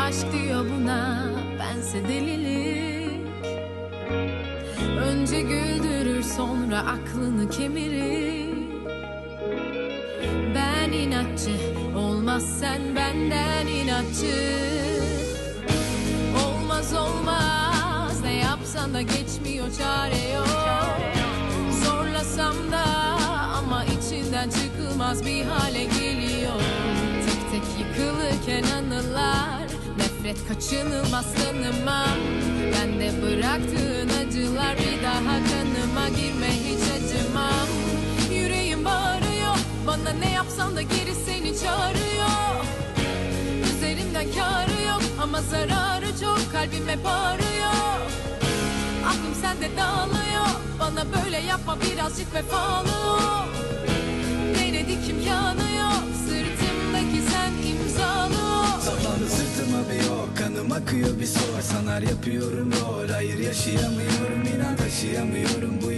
Aşk diyor buna bense delilik. Önce güldürür sonra aklını kemirir. Ben inatçı olmaz sen benden inatçı. Olmaz olmaz ne yapsan da geçmiyor çare yok. Zorlasam da ama içinden çıkılmaz bir hale geliyor. Tek tek yıkılırken anılar Nefret kaçınılmaz tanımam Ben de bıraktığın acılar bir daha kanıma. Girme hiç acımam. Yüreğim bağırıyor. Bana ne yapsan da geri seni çağırıyor. Üzerimden kârı yok ama zararı çok. Kalbim hep ağrıyor. Aklım sende dağılıyor. Bana böyle yapma birazcık vefalı ol Kanım akıyor bir sor Sanar yapıyorum rol. Hayır yaşayamıyorum inan taşıyamıyorum. Bu